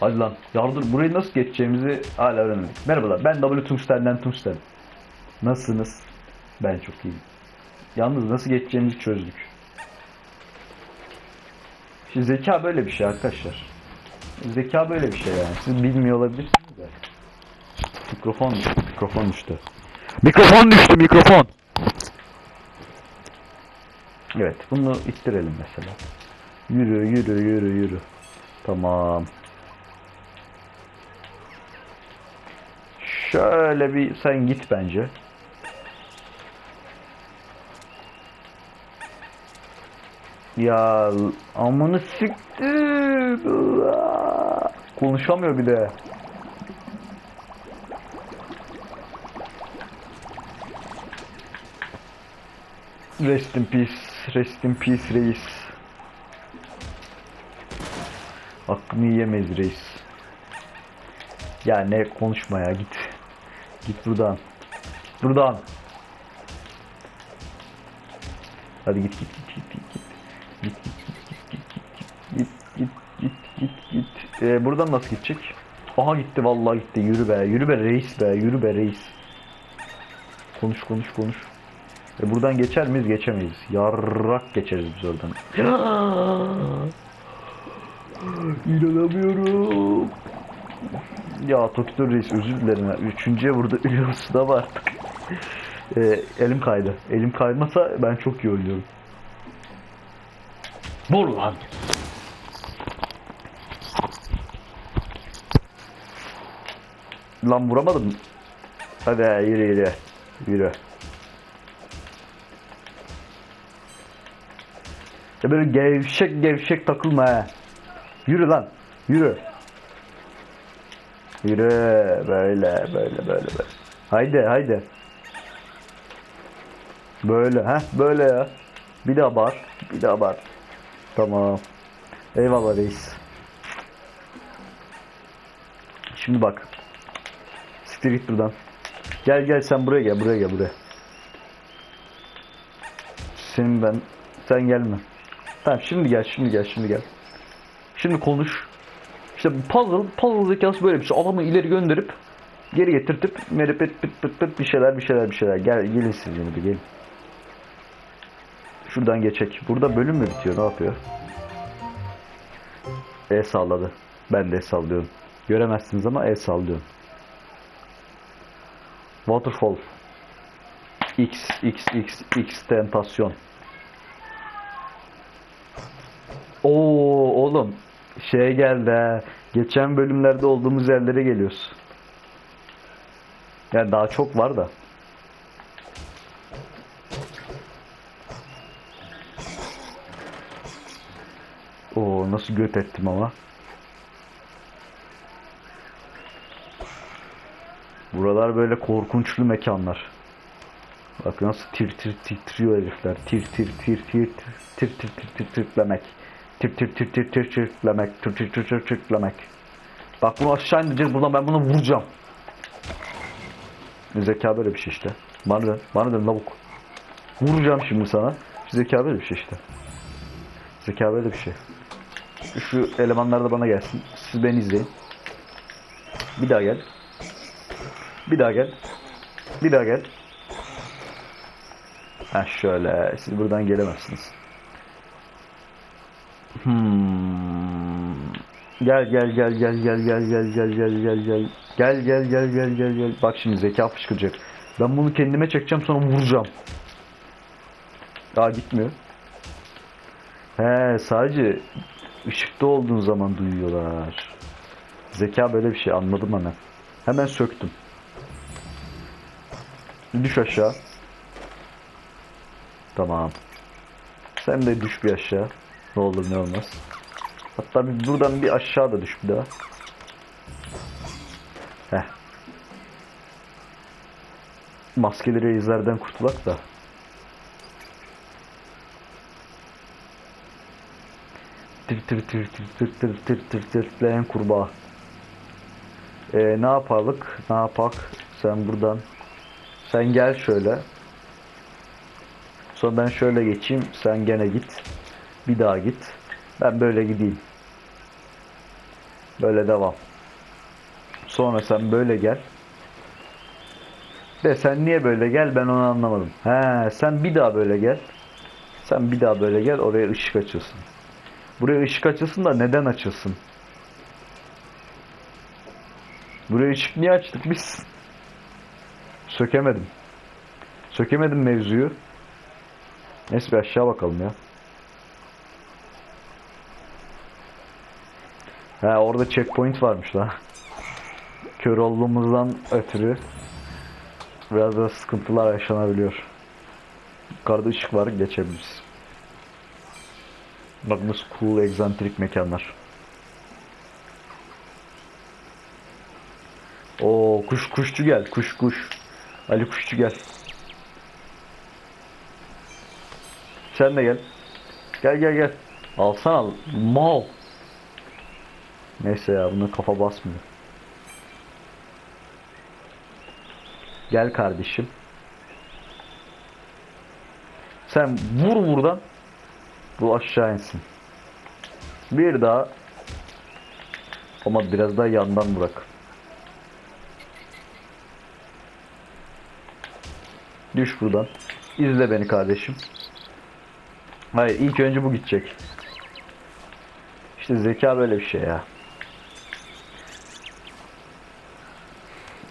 Hadi lan. Yardır burayı nasıl geçeceğimizi hala öğrenmedik. Merhabalar ben W Tungsten'den Tungsten. Nasılsınız? Ben çok iyiyim. Yalnız nasıl geçeceğimizi çözdük. Şimdi zeka böyle bir şey arkadaşlar. Zeka böyle bir şey yani. Siz bilmiyor olabilirsiniz de. Mikrofon, mikrofon düştü. Mikrofon düştü mikrofon. Evet, bunu ittirelim mesela. Yürü, yürü, yürü, yürü. Tamam. Şöyle bir sen git bence. Ya amını siktir. Konuşamıyor bir de. Rest in peace, rest in peace reis. Hakkını yiyemeyiz reis. Ya ne konuşma ya git. Git buradan. Buradan. Hadi git git git git git git. Git git git git git git git git git. Ee, buradan nasıl gidecek? Aha gitti vallahi gitti. Yürü be, yürü be reis be, yürü be reis. Konuş konuş konuş. E buradan geçer miyiz? Geçemeyiz. Yarrak geçeriz biz oradan. İnanamıyorum. Ya Tokyo Reis özür dilerim. ya. Üçüncüye burada ölüyoruz da var artık. E, elim kaydı. Elim kaymasa ben çok iyi oynuyorum. Vur lan. Lan vuramadım. Hadi yürü yürü. Yürü. Ya böyle gevşek gevşek takılma ha. Yürü lan. Yürü. Yürü. Böyle böyle böyle böyle. Haydi haydi. Böyle ha böyle ya. Bir daha bağır. Bir daha bağır. Tamam. Eyvallah reis. Şimdi bak. Siktir git buradan. Gel gel sen buraya gel buraya gel buraya. Senin ben sen gelme. Tamam şimdi gel şimdi gel şimdi gel. Şimdi konuş. İşte puzzle, puzzle zekası böyle bir şey. Adamı ileri gönderip geri getirtip meripet pıt pıt pıt bir şeyler bir şeyler bir şeyler. Gel gelin siz yine bir gelin. Şuradan geçek. Burada bölüm mü bitiyor? Ne yapıyor? E salladı. Ben de el sallıyorum. Göremezsiniz ama el sallıyorum. Waterfall. X, X, X, X tentasyon. Oo oğlum şey geldi ha. Geçen bölümlerde olduğumuz yerlere geliyoruz. Yani daha çok var da. Oo nasıl göt ettim ama. Buralar böyle korkunçlu mekanlar. Bak nasıl tir tir titriyor herifler. Tir tir tir tir tir tir tir tir tir tirlemek. Tir tir tir tir tir tirlemek. Tir tir tir tir tirlemek. Bak bunu aşağı indireceğiz buradan ben bunu vuracağım. Zeka böyle bir şey işte. Bana dön, bana dön lavuk. Vuracağım şimdi sana. Zeka böyle bir şey işte. Zeka böyle bir şey. Şu elemanlar da bana gelsin. Siz beni izleyin. Bir daha gel. Bir daha gel. Bir daha gel. Ha şöyle. Siz buradan gelemezsiniz. Hmm. Gel gel gel gel gel gel gel gel gel gel gel. Gel gel gel gel gel gel. Bak şimdi zeka fışkıracak. Ben bunu kendime çekeceğim sonra vuracağım. Daha gitmiyor. He sadece ışıkta olduğun zaman duyuyorlar. Zeka böyle bir şey anladım hemen. Hemen söktüm. Düş aşağı. Tamam. Sen de düş bir aşağı. Ne olur ne olmaz. Hatta bir buradan bir aşağı da düş bir daha. Heh. Maskeli reislerden kurtulak da. Tir tir tir tir tir tir tir tir tirleyen kurbağa. Ee, ne yapalık? Ne yapak? Sen buradan. Sen gel şöyle. Sonra ben şöyle geçeyim. Sen gene git. Bir daha git. Ben böyle gideyim. Böyle devam. Sonra sen böyle gel. De sen niye böyle gel ben onu anlamadım. He sen bir daha böyle gel. Sen bir daha böyle gel oraya ışık açılsın. Buraya ışık açılsın da neden açılsın? Buraya ışık niye açtık biz? Sökemedim. Sökemedim mevzuyu. Neyse bir aşağı bakalım ya. Ha orada checkpoint varmış lan. Kör olduğumuzdan ötürü biraz da sıkıntılar yaşanabiliyor. Yukarıda ışık var geçebiliriz. Bak nasıl cool egzantrik mekanlar. Oo kuş kuşçu gel kuş kuş. Ali kuşçu gel. Sen de gel. Gel gel gel. Alsana al. Mal. Neyse ya bunun kafa basmıyor. Gel kardeşim. Sen vur buradan. Bu aşağı insin. Bir daha. Ama biraz daha yandan bırak. Düş buradan. İzle beni kardeşim. Hayır ilk önce bu gidecek. İşte zeka böyle bir şey ya.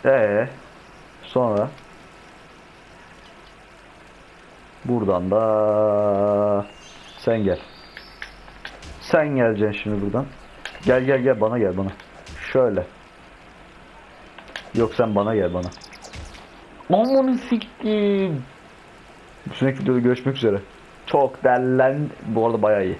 Ee, sonra buradan da sen gel. Sen geleceksin şimdi buradan. Gel gel gel bana gel bana. Şöyle. Yok sen bana gel bana. Amanı siktim. Sürekli videoda görüşmek üzere. Çok derlen. Bu arada bayağı iyi.